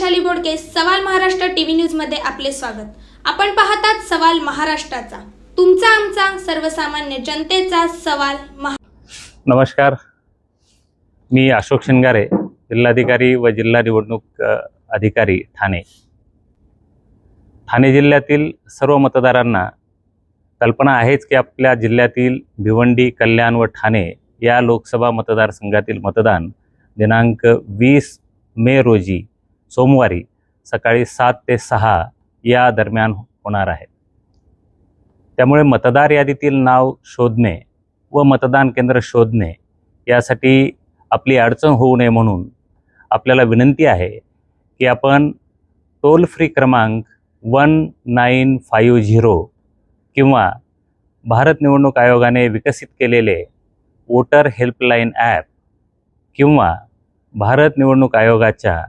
सवाल महाराष्ट्र टीव्ही न्यूजमध्ये आपले स्वागत. आपण पाहतात सवाल महाराष्ट्राचा. तुमचा आमचा सर्वसामान्य जनतेचा सवाल महा नमस्कार. मी अशोक शिंगारे जिल्हाधिकारी व जिल्हा निवडणूक अ, अधिकारी ठाणे. ठाणे जिल्ह्यातील सर्व मतदारांना कल्पना आहेच की आपल्या जिल्ह्यातील भिवंडी कल्याण व ठाणे या लोकसभा मतदारसंघातील मतदान दिनांक वीस मे रोजी सोमवारी सकाळी सात ते सहा या दरम्यान होणार आहे. त्यामुळे मतदार यादीतील नाव शोधणे व मतदान केंद्र शोधणे यासाठी आपली अडचण होऊ नये म्हणून आपल्याला विनंती आहे की आपण टोल फ्री क्रमांक वन नाईन फाईव्ह झिरो किंवा भारत निवडणूक आयोगाने विकसित केलेले वोटर हेल्पलाईन ॲप किंवा भारत निवडणूक आयोगाच्या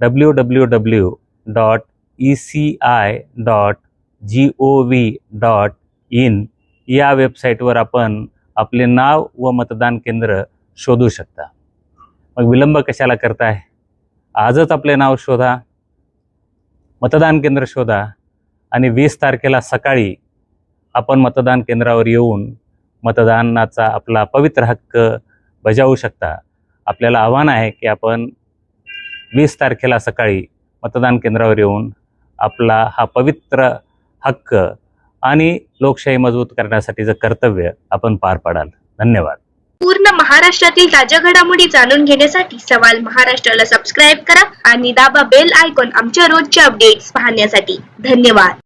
W W W dot E C I dot G O V dot in या वेबसाईटवर आपण आपले नाव व मतदान केंद्र शोधू शकता. मग विलंब कशाला करताय? आजच आपले नाव शोधा. मतदान केंद्र शोधा. आणि वीस तारखेला सकाळी आपण मतदान केंद्रावर येऊन मतदानाचा आपला पवित्र हक्क बजावू शकता. आपल्याला आव्हान आहे की आपण वीस तारखेला सकाळी मतदान केंद्रावर येऊन आपला हा पवित्र हक्क आणि लोकशाही मजबूत करण्यासाठीचं कर्तव्य आपण पार पाडाल. धन्यवाद. पूर्ण महाराष्ट्रातील ताज्या घडामोडी जाणून घेण्यासाठी सवाल महाराष्ट्राला सबस्क्राईब करा आणि दाबा बेल आयकॉन आमच्या रोजच्या अपडेट्स पाहण्यासाठी. धन्यवाद.